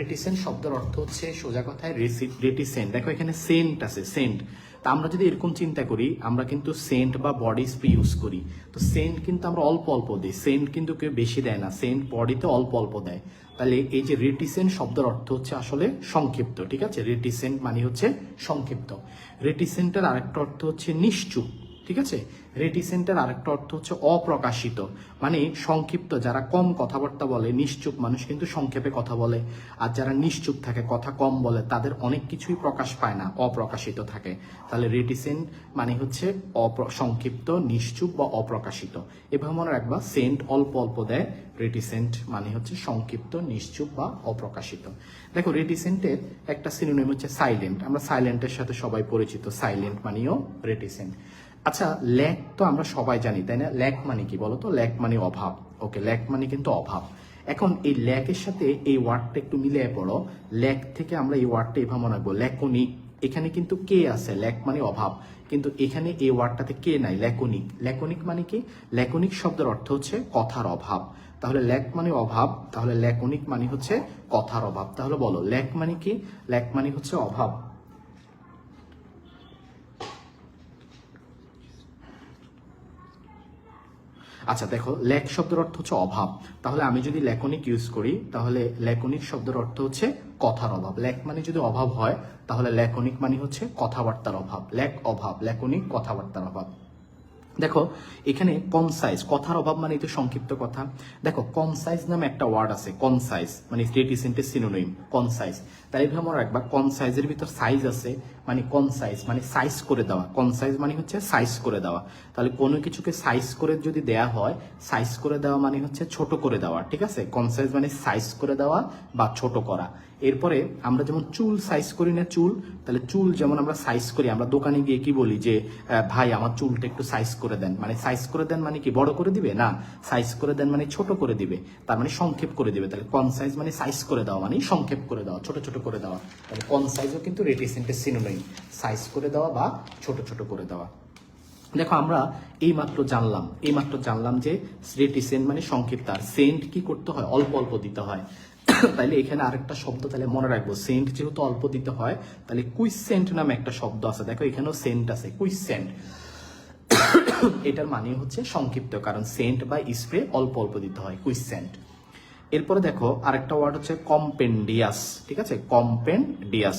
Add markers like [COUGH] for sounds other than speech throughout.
রেটিসেন্ট শব্দের অর্থ হচ্ছে সোজা কথায় রেটিসেন্ট দেখো এখানে সেন্ট আছে সেন্ট তা আমরা যদি এরকম চিন্তা করি, আমরা কিন্তু সেন্ট বা বডি স্প্রে ইউজ করি। তো সেন্ট কিন্তু আমরা অল্প অল্প দিই। সেন্ট কিন্তু কেউ বেশি দেয় না। সেন্ট বডিতে অল্প অল্প দেয়। তাহলে এই যে রেটিসেন্ট শব্দের অর্থ হচ্ছে আসলে সংক্ষিপ্ত, ঠিক আছে? রেটিসেন্ট মানে হচ্ছে সংক্ষিপ্ত। রেটিসেন্টের আরেকটা অর্থ হচ্ছে নিশ্চুপ। ঠিক আছে? রেটিসেন্টের আরেকটা অর্থ হচ্ছে অপ্রকাশিত। মানে সংক্ষিপ্ত, যারা কম কথাবার্তা বলে, নিশ্চুপ মানুষ কিন্তু সংক্ষেপে কথা বলে। আর যারা নিশ্চুপ থাকে, কথা কম বলে, তাদের অনেক কিছুই প্রকাশ পায় না, অপ্রকাশিত থাকে। তাহলে রেটিসেন্ট মানে হচ্ছে সংক্ষিপ্ত, নিশ্চুপ বা অপ্রকাশিত। এভাবে মনে রাখবা সেন্ট অল্প অল্প দেয় রেটিসেন্ট মানে হচ্ছে সংক্ষিপ্ত, নিশ্চুপ বা অপ্রকাশিত। দেখো রেটিসেন্টের একটা সিনোনিম হচ্ছে সাইলেন্ট আমরা সাইলেন্টের সাথে সবাই পরিচিত সাইলেন্ট মানেও রেটিসেন্ট আচ্ছা ল্যাক তো আমরা সবাই জানি, তাই না? ল্যাক মানে কি বলতো? ল্যাক মানে অভাব। ওকে, ল্যাক মানে কিন্তু অভাব। এখন এই ল্যাকের সাথে এই ওয়ার্ডটা একটু মিলিয়ে পড়ো। ল্যাক থেকে আমরা এই ওয়ার্ডটা এভাবে মনে রাখব ল্যাকনিক এখানে কিন্তু কে আছে? ল্যাক মানে অভাব। কিন্তু এখানে এই ওয়ার্ডটাতে কে নাই? ল্যাকনিক ল্যাকনিক মানে কি? ল্যাকনিক শব্দের অর্থ হচ্ছে কথার অভাব। তাহলে ল্যাক মানে অভাব, তাহলে ল্যাকনিক মানে হচ্ছে কথার অভাব। তাহলে বলো, ল্যাক মানে কি? ল্যাক মানে হচ্ছে অভাব। আচ্ছা দেখো ল্যাক শব্দের অর্থ হচ্ছে অভাব। তাহলে আমি যদি ল্যাকনিক ইউজ করি, তাহলে ল্যাকনিক শব্দের অর্থ হচ্ছে কথার অভাব। ল্যাক মানে যদি অভাব হয়, তাহলে ল্যাকনিক মানে হচ্ছে কথাবার্তার অভাব। ল্যাক অভাব ল্যাকনিক কথাবার্তার অভাব। দেখো, এখানে কনসাইজ কথার অভাব মানে এই তো সংক্ষিপ্ত কথা। দেখো কনসাইজ নামে একটা ওয়ার্ড আছে কনসাইজ মানে রেটিসেন্টের সিনোনিম কনসাইজ তাই এভাবে আমরা একবার কনসাইজের ভিতর সাইজ আছে মানে কনসাইজ মানে সাইজ করে দেওয়া। কনসাইজ মানে হচ্ছে সাইজ করে দেওয়া। তাহলে কোনো কিছুকে সাইজ করে যদি দেয়া হয় সাইজ করে দেওয়া মানে হচ্ছে ছোট করে দেওয়া, ঠিক আছে? কনসাইজ মানে সাইজ করে দেওয়া বা ছোট করা। এরপরে আমরা যেমন চুল সাইজ করি না চুল, তাহলে চুল যেমন আমরা সাইজ করি, আমরা দোকানে গিয়ে কি বলি যে ভাই, আমার চুলটা একটু সাইজ করে দেন। মানে সাইজ করে দেন মানে কি বড় করে দিবে? না সাইজ করে দেন মানে ছোট করে দিবে। তার মানে সংক্ষেপ করে দিবে। তাহলে কন সাইজ মানে সাইজ করে দেওয়া মানে সংক্ষেপ করে দেওয়া, ছোট ছোট করে দেওয়া। তাহলে কন সাইজও কিন্তু রেটিসেন্টের সিনোনিম সাইজ করে দেওয়া বা ছোট ছোট করে দেওয়া। দেখো, আমরা এইমাত্র জানলাম। এইমাত্র জানলাম যে রেটিসেন্ট মানে সংক্ষিপ্ত আর সেন্ট কি করতে হয়? অল্প অল্প দিতে হয়। [COUGHS] তাহলে এখানে আরেকটা শব্দ তাহলে মনে রাখব। সেন্ট যেহেতু অল্প দিতে হয় তাহলে কুইসেন্ট নামে একটা শব্দ আছে। দেখো, এখানেও সেন্ট আছে। কুইসেন্ট। [COUGHS] এটার মানে হচ্ছে সংক্ষিপ্ত কারণ। সেন্ট বা স্প্রে অল্প অল্প দিতে হয়। কুইসেন্ট। এরপরে দেখো আরেকটা ওয়ার্ড হচ্ছে কম্পেন্ডিয়াস ঠিক আছে? কম্পেন্ডিয়াস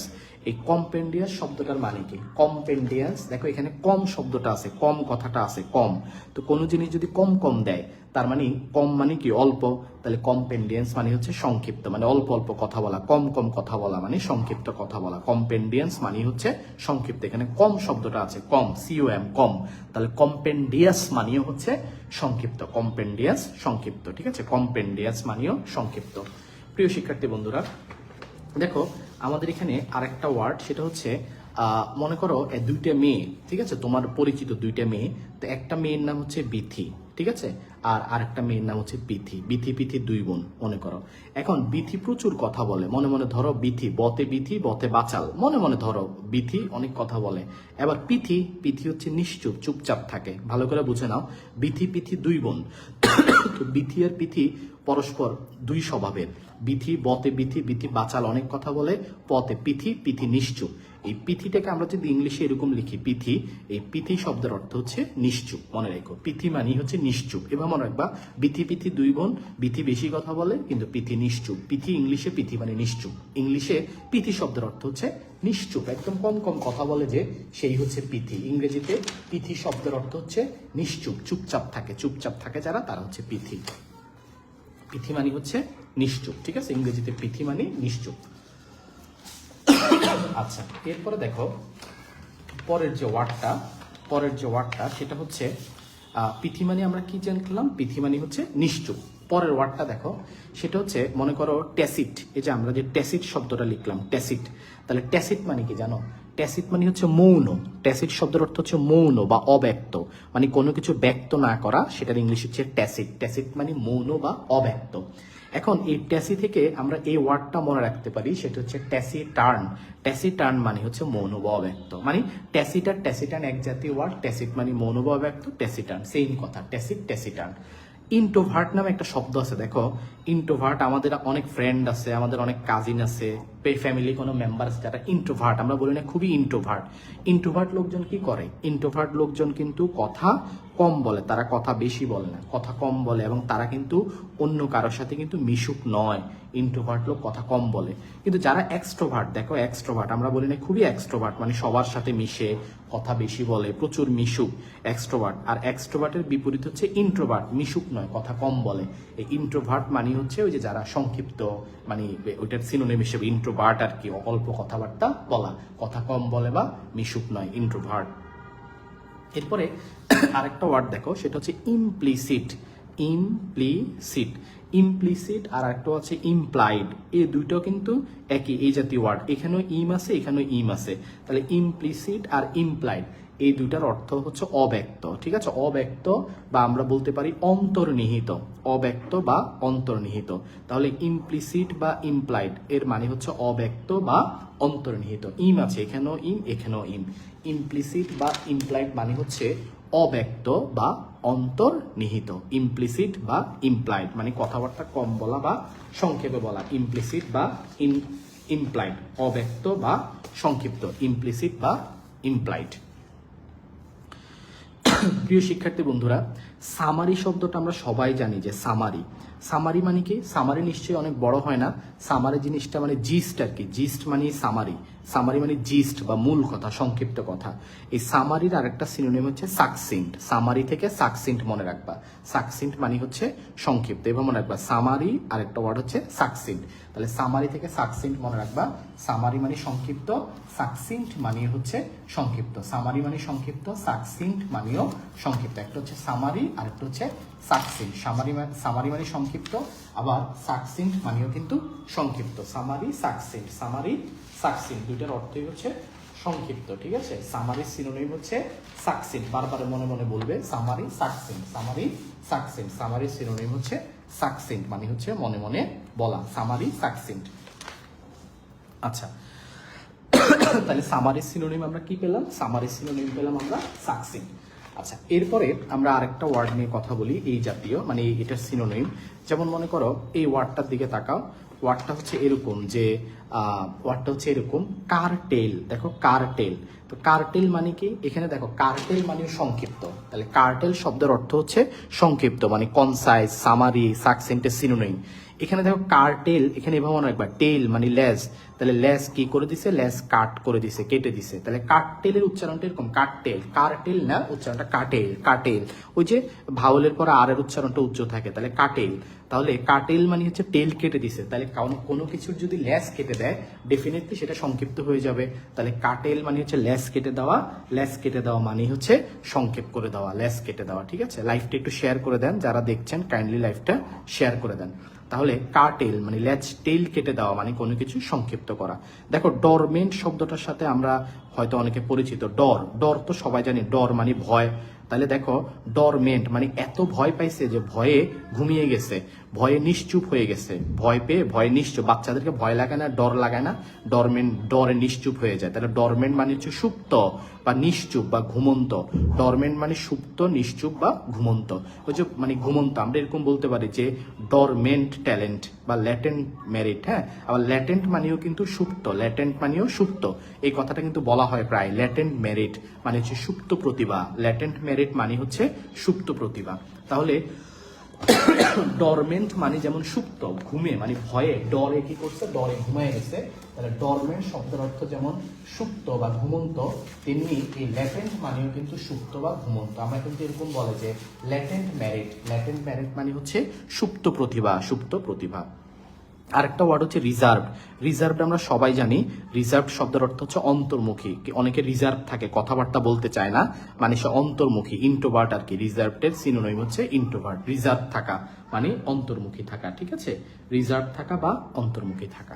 এই কম্পেন্ডিয়াস শব্দটার মানে কি? কম্পেন্ডিয়াস দেখো এখানে কম শব্দটা আছে, কম কথাটা আছে, কম। তো কোনো জিনিস যদি কম কম দেয়, তার মানে কম মানে কি? অল্প। তাহলে কম্পেন্ডিয়েন্স মানে হচ্ছে সংক্ষিপ্ত মানে অল্প অল্প কথা বলা, কম কম কথা বলা মানে সংক্ষিপ্ত কথা বলা। কম্পেন্ডিয়েন্স মানে হচ্ছে সংক্ষিপ্ত, এখানে কম শব্দটা আছে, কম সিও এম কম। তাহলে কম্পেন্ডিয়াস মানেও হচ্ছে সংক্ষিপ্ত কম্পেন্ডিয়াস সংক্ষিপ্ত, ঠিক আছে? কম্পেন্ডিয়াস মানেও সংক্ষিপ্ত। প্রিয় শিক্ষার্থী বন্ধুরা, দেখো আমাদের এখানে আরেকটা ওয়ার্ড সেটা হচ্ছে মনে করো দুইটা মেয়ে, ঠিক আছে? তোমার পরিচিত দুইটা মেয়ে, তো একটা মেয়ের নাম হচ্ছে বিথি, ঠিক আছে? আর আরেকটা মেয়ের নাম হচ্ছে বিথি বিথি, পিথি দুই বোন, মনে করো। এখন বিথি প্রচুর কথা বলে। মনে মনে ধরো বিথি বতে বিথি, বতে বাচাল। মনে মনে ধরো বিথি অনেক কথা বলে। এবার পিথি পিথি হচ্ছে নিশ্চুপ, চুপচাপ থাকে। ভালো করে বুঝে নাও। বিথি, পিথি দুই বোন। তো বিথি আর পিথি পরস্পর দুই স্বভাবের। বিথি, বতে বিথি বিথি বাচাল অনেক কথা বলে। পথে পিথি পিথি নিশ্চুপ। এই পিথিটাকে আমরা যদি ইংলিশে এরকম লিখি, পিথি, এই পিথি শব্দের অর্থ হচ্ছে নিশ্চুপ, মনে রেখো। পিথি মানি হচ্ছে নিশ্চুপ। এবার মনে রাখবা বিথি পিথি দুই বোন বিথি বেশি কথা বলে, কিন্তু পিথি নিশ্চুপ। পিথি ইংলিশে, পিথি মানে নিশ্চুপ। ইংলিশে পিথি শব্দের অর্থ হচ্ছে নিশ্চুপ। একদম কম কম কথা বলে যে সেই হচ্ছে পিথি। ইংরেজিতে পিথি শব্দের অর্থ হচ্ছে নিশ্চুপ, চুপচাপ থাকে চুপচাপ থাকে যারা, তারা হচ্ছে পিথি। পিথি মানে হচ্ছে নিশ্চুপ, ঠিক আছে? ইংরেজিতে পিথি মানে নিশ্চুপ। আচ্ছা এরপরে দেখো পরের যে ওয়ার্ডটা পরের যে ওয়ার্ডটা সেটা হচ্ছে আহ, পিথি মানে আমরা কি জানলাম? পিথি মানে হচ্ছে নিশ্চুপ। পরের ওয়ার্ডটা দেখো সেটা হচ্ছে মনে করো ট্যাসিট এই যে আমরা যে ট্যাসিট শব্দটা লিখলাম ট্যাসিট তাহলে ট্যাসিট মানে কি জানো? ট্যাসিট মানে হচ্ছে মৌন। ট্যাসিট শব্দের অর্থ হচ্ছে মৌন বা অব্যক্ত। মানে কোনো কিছু ব্যক্ত না করা সেটার ইংলিশ হচ্ছে ট্যাসিট ট্যাসিট মানে মৌন বা অব্যক্ত। এখন এই ট্যাসি থেকে আমরা এই ওয়ার্ডটা মনে রাখতে পারি, সেটা হচ্ছে ট্যাসি টার্ন। ট্যাসি টার্ন মানে হচ্ছে মৌনবা ব্যক্ত মানে ট্যাসিটার ট্যাসিটার্ন এক জাতীয় ওয়ার্ড ট্যাসিট মানে মৌনবা ব্যক্ত ট্যাসিটার্ন সেম কথা ট্যাসিট ট্যাসিটার্ন ইন্টোভার্ট নামে একটা শব্দ আছে, দেখো। ইন্টোভার্ট আমাদের অনেক ফ্রেন্ড আছে, আমাদের অনেক কাজিন আছে। ফ্যামিলি কোনো মেম্বার আছে যারা ইন্ট্রোভার্ট আমরা বলি না খুবই ইন্ট্রোভার্ট ইন্ট্রোভার্ট লোকজন কি করে? ইন্ট্রোভার্ট লোকজন কিন্তু কথা কম বলে, তারা কথা বেশি বলে না, কথা কম বলে এবং তারা কিন্তু অন্য কারোর সাথে কিন্তু মিশুক নয়। ইন্ট্রোভার্ট লোক কথা কম বলে। কিন্তু যারা এক্সট্রোভার্ট দেখো এক্সট্রোভার্ট আমরা বলি না খুবই এক্সট্রোভার্ট মানে সবার সাথে মিশে, কথা বেশি বলে, প্রচুর মিশুক। এক্সট্রোভার্ট আর এক্সট্রোভার্টের বিপরীত হচ্ছে ইন্ট্রোভার্ট মিশুক নয়, কথা কম বলে। এই ইন্ট্রোভার্ট মানে হচ্ছে ওই যে যারা সংক্ষিপ্ত মানে ওইটার সিনোনিম হিসেবে ইন্ট্রোভার্ট আর কি, অল্প কথাবার্তা বলা। কথা কম বলে বা মিশুক নয় ইন্ট্রোভার্ট এরপরে আরেকটা ওয়ার্ড দেখো, সেটা হচ্ছে ইমপ্লিসিট ইমপ্লিসিট ইমপ্লিসিট আর একটা আছে ইমপ্লাইড এই দুইটাও কিন্তু একই, এই জাতীয় ওয়ার্ড এখানেও ইম আছে, এখানেও ইম আছে। তাহলে ইমপ্লিসিট আর ইমপ্লাইড এই দুইটার অর্থ হচ্ছে অব্যক্ত, ঠিক আছে? অব্যক্ত বা আমরা বলতে পারি অন্তর্নিহিত, অব্যক্ত বা অন্তর্নিহিত। তাহলে ইমপ্লিসিট বা ইমপ্লাইড এর মানে হচ্ছে অব্যক্ত বা অন্তর্নিহিত। ইম আছে, এখানেও ইম এখানেও ইম ইমপ্লিসিট বা ইমপ্লাইড মানে হচ্ছে অব্যক্ত বা অন্তর্নিহিত ইমপ্লিসিট বা ইমপ্লাইড মানে কথাবার্তা কম বলা বা সংক্ষেপে বলা ইমপ্লিসিট বা ইমপ্লাইড অব্যক্ত বা সংক্ষিপ্ত ইমপ্লিসিট বা ইমপ্লাইড প্রিয় শিক্ষার্থী বন্ধুরা সামারি শব্দটা আমরা সবাই জানি যে সামারি সামারি মানে কি? সামারি নিশ্চয়ই অনেক বড় হয় না। সামারি জিনিসটা মানে জিস্ট আর কি। জিস্ট মানে সামারি সামারি মানে জিস্ট বা মূল কথা, সংক্ষিপ্ত কথা। এই সামারির আরেকটা সিনোনিম হচ্ছে সাকসিন্ট সামারি থেকে সাকসিন্ট মনে রাখবা। সাকসিন্ট মানে হচ্ছে সংক্ষিপ্ত। এবার মনে রাখবা। সামারি আরেকটা ওয়ার্ড হচ্ছে সাকসিন্ট তাহলে সামারি থেকে সাকসিন্ট মনে রাখবা। সামারি মানে সংক্ষিপ্ত সাকসিন্ট মানে হচ্ছে সংক্ষিপ্ত। সামারি মানে সংক্ষিপ্ত সাকসিন্ট মানেও সংক্ষিপ্ত। একটা হচ্ছে সামারি আর একটা হচ্ছে সাকসিন্ট সামারি সামারি মানে সংক্ষিপ্ত, আবার সাকসিন্ট মানেও কিন্তু সংক্ষিপ্ত। সামারি সাকসিন্ট সামারি সাকসিন্ট দুইটার অর্থই হচ্ছে সংক্ষিপ্ত, ঠিক আছে? সামারি সিনোনিম হচ্ছে সাকসিন্ট বারবার মনে মনে বলবে summary succinct summary succinct summary synonym হচ্ছে সাকসিন্ট মানে হচ্ছে মনে মনে বলা। সামারি সাকসিন্ট আচ্ছা। [COUGHS] তাহলে সামারি সিনোনিম আমরা কি পেলাম? সামারি সিনোনিম পেলাম আমরা সাকসিন্ট আচ্ছা এরপরে আমরা আরেকটা ওয়ার্ড নিয়ে কথা বলি, এই জাতীয় মানে এটা সিনোনিম যেমন মনে করো, এই ওয়ার্ডটার দিকে তাকাও। ওয়ার্ডটা হচ্ছে এরকম যে ওয়ার্ডটা হচ্ছে এরকম কারটেল দেখো কারটেল তো কার্টেল মানে কি? এখানে দেখো কার্টেল মানে সংক্ষিপ্ত। তাহলে কার্টেল শব্দের অর্থ হচ্ছে সংক্ষিপ্ত মানে কনসাইজ সামারি সাকসেন্টের সিনোনিম এখানে দেখো কার্টেল এখানে এভাবে মনে রাখবা। টেল মানে লেজ। তাহলে লেজ কি করে দিছে? লেজ কাট করে দিছে, কেটে দিছে। তাহলে কাটটেলের উচ্চারণটা এরকম কাটটেল কার্টেল না, উচ্চারণটা কাটেল কাটেল ওই যে ভাওলের পর আর এর উচ্চারণটা উচ্চ থাকে, তাহলে কাটেল তাহলে কাটেল মানে হচ্ছে টেল কেটে দিছে। তাহলে কারণ কোনো কিছুর যদি লেস কেটে দেয় ডেফিনেটলি সেটা সংক্ষিপ্ত হয়ে যাবে। তাহলে কাটেল মানে হচ্ছে লেস কেটে দেওয়া। লেস কেটে দেওয়া মানে হচ্ছে সংক্ষেপ করে দেওয়া লেস কেটে দেওয়া, ঠিক আছে? লাইফটা একটু শেয়ার করে দেন। যারা দেখছেন কাইন্ডলি লাইফটা শেয়ার করে দেন। তাহলে কাটেল মানে ল্যাচ টেল কেটে দেওয়া মানে কোনো কিছু সংক্ষিপ্ত করা। দেখো, ডরমেন্ট শব্দটার সাথে আমরা হয়তো অনেকে পরিচিত। ডর। ডর তো সবাই জানি, ডর মানে ভয়। তাহলে দেখো, ডরমেন্ট মানে এত ভয় পাইছে যে ভয়ে ঘুমিয়ে গেছে, ভয়ে নিশ্চুপ হয়ে গেছে। ভয় পেয়ে, ভয়ে নিশ্চুপ। বাচ্চাদেরকে ভয় লাগায় না, ডর লাগায় না। ডরমেন্ট, ডরে নিশ্চুপ হয়ে যায়। তাহলে ডরমেন্ট মানে হচ্ছে সুপ্ত বা নিশ্চুপ বা ঘুমন্ত। ডরমেন্ট মানে সুপ্ত, নিশ্চুপ বা ঘুমন্ত। ওই যে মানে ঘুমন্ত, আমরা এরকম বলতে পারি যে ডরমেন্ট ট্যালেন্ট বা ল্যাটেন্ট মেরিট হ্যাঁ? আবার ল্যাটেন্ট মানেও কিন্তু সুপ্ত, ল্যাটেন্ট মানেও সুপ্ত। এই কথাটা কিন্তু বলা হয় প্রায় ল্যাটেন্ট মেরিট মানে হচ্ছে সুপ্ত প্রতিভা। ল্যাটেন্ট মেরিট মানে হচ্ছে সুপ্ত প্রতিভা। তাহলে ডরমেন্ট মানে যেমন সুপ্ত, ঘুমে মানে ভয়ে, ডরে কি করছে? ডরে ঘুমিয়ে গেছে। তাহলে ডরমেন্ট শব্দের অর্থ যেমন সুপ্ত বা ঘুমন্ত, তেমনি এই ল্যাটেন্ট মানেও কিন্তু সুপ্ত বা ঘুমন্ত। আমরা কিন্তু এরকম বলে যে ল্যাটেন্ট ম্যারিট ল্যাটেন্ট ম্যারিট মানে হচ্ছে সুপ্ত প্রতিভা সুপ্ত প্রতিভা। আরেকটা ওয়ার্ড হচ্ছে রিজার্ভ রিজার্ভ আমরা সবাই জানি। রিজার্ভ শব্দের অর্থ হচ্ছে অন্তর্মুখী। অনেকে রিজার্ভ থাকে, কথাবার্তা বলতে চায় না। মানে সে অন্তর্মুখী ইন্ট্রোভার্ট আর কি রিজার্ভের সিনোনিম হচ্ছে ইন্টোভার্ট রিজার্ভ থাকা মানে অন্তর্মুখী থাকা, ঠিক আছে? রিজার্ভ থাকা বা অন্তর্মুখী থাকা।